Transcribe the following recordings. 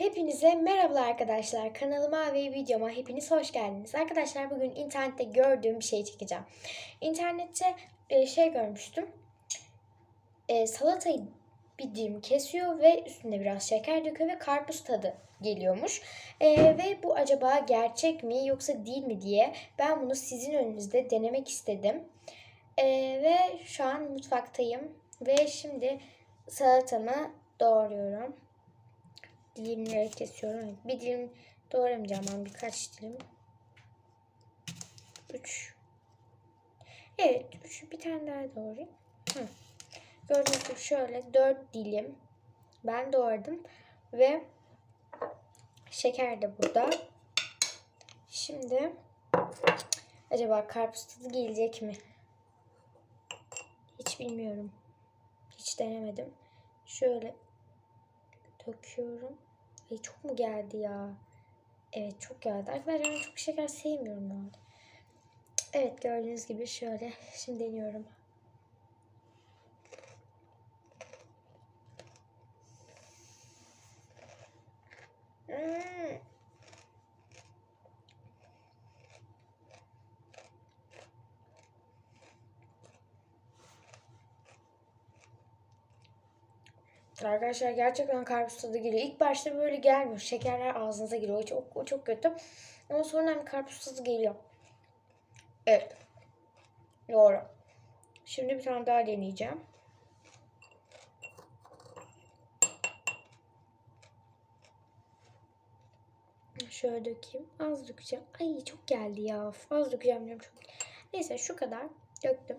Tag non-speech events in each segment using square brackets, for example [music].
Hepinize merhabalar arkadaşlar. Kanalıma ve videoma hepiniz hoş geldiniz. Arkadaşlar bugün internette gördüğüm bir şey çekeceğim. İnternette e, şey görmüştüm. E, salatayı bir dilim kesiyor ve üstüne biraz şeker döküyor ve karpuz tadı geliyormuş. E, ve bu acaba gerçek mi yoksa değil mi diye ben bunu sizin önünüzde denemek istedim. Ve şu an mutfaktayım ve şimdi salatamı doğruyorum dilimleri kesiyorum. Bir dilim doğramayacağım ben birkaç dilim. Üç. Evet, üç, bir tane daha doğrayayım. Hı. Gördüğünüz gibi şöyle dört dilim ben doğradım ve şeker de burada. Şimdi acaba karpuz tadı gelecek mi? Hiç bilmiyorum. Hiç denemedim. Şöyle döküyorum. Ay çok mu geldi ya? Evet çok geldi. Arkadaşlar ben çok şeker sevmiyorum yani. Evet gördüğünüz gibi şöyle. Şimdi deniyorum. Arkadaşlar gerçekten karpuz tadı geliyor. İlk başta böyle gelmiyor. Şekerler ağzınıza giriyor. O çok, o çok kötü. Ama sonra bir karpuz tadı geliyor. Evet. Doğru. Şimdi bir tane daha deneyeceğim. Şöyle dökeyim. Az dökeceğim. Ay çok geldi ya. Az dökeceğim diyorum çok. Neyse şu kadar döktüm.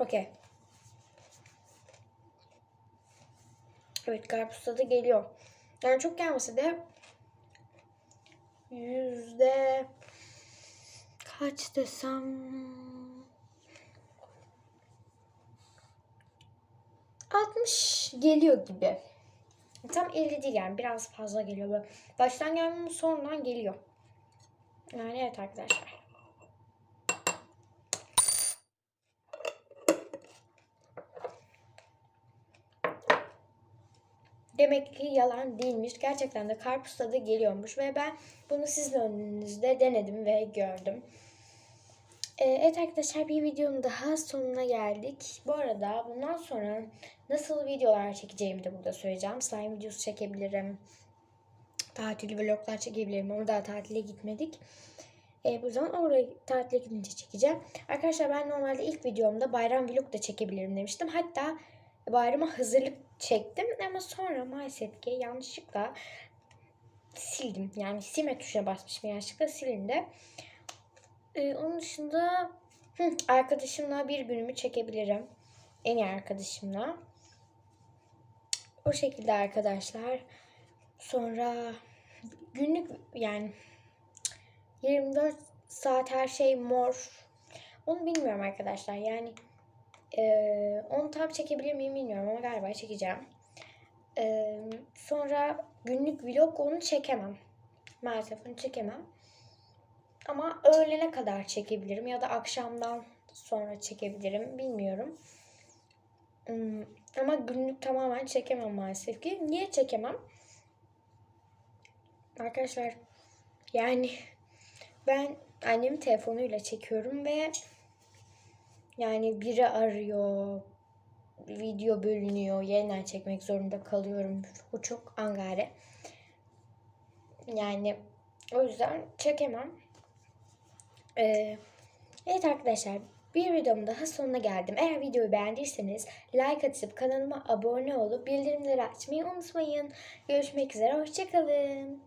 Okey. Evet karpuz tadı geliyor. Yani çok gelmese de yüzde kaç desem 60 geliyor gibi. Tam 50 değil yani biraz fazla geliyor. Böyle baştan gelmiyor sonradan geliyor. Yani evet arkadaşlar. Demek ki yalan değilmiş. Gerçekten de karpuz tadı geliyormuş ve ben bunu sizin önünüzde denedim ve gördüm. Ee, evet arkadaşlar bir videonun daha sonuna geldik. Bu arada bundan sonra nasıl videolar çekeceğimi de burada söyleyeceğim. Slime videosu çekebilirim. Tatil vloglar çekebilirim ama daha tatile gitmedik. E, bu zaman oraya tatile gidince çekeceğim. Arkadaşlar ben normalde ilk videomda bayram vlog da çekebilirim demiştim. Hatta bayrama hazırlık çektim ama sonra maalesef ki yanlışlıkla sildim. Yani silme tuşuna basmışım yanlışlıkla silindi. Ee, onun dışında hı, arkadaşımla bir günümü çekebilirim. En iyi arkadaşımla. O şekilde arkadaşlar. Sonra günlük yani 24 saat her şey mor. Onu bilmiyorum arkadaşlar. Yani ee, onu tam çekebilir miyim bilmiyorum ama galiba çekeceğim. Ee, sonra günlük vlog onu çekemem. Maalesef onu çekemem. Ama öğlene kadar çekebilirim ya da akşamdan sonra çekebilirim. Bilmiyorum. Hmm, ama günlük tamamen çekemem maalesef ki. Niye çekemem? Arkadaşlar yani [laughs] ben annemin telefonuyla çekiyorum ve yani biri arıyor, video bölünüyor, yeniden çekmek zorunda kalıyorum. Bu çok angare. Yani o yüzden çekemem. Ee, evet arkadaşlar bir videomun daha sonuna geldim. Eğer videoyu beğendiyseniz like atıp kanalıma abone olup bildirimleri açmayı unutmayın. Görüşmek üzere, hoşçakalın.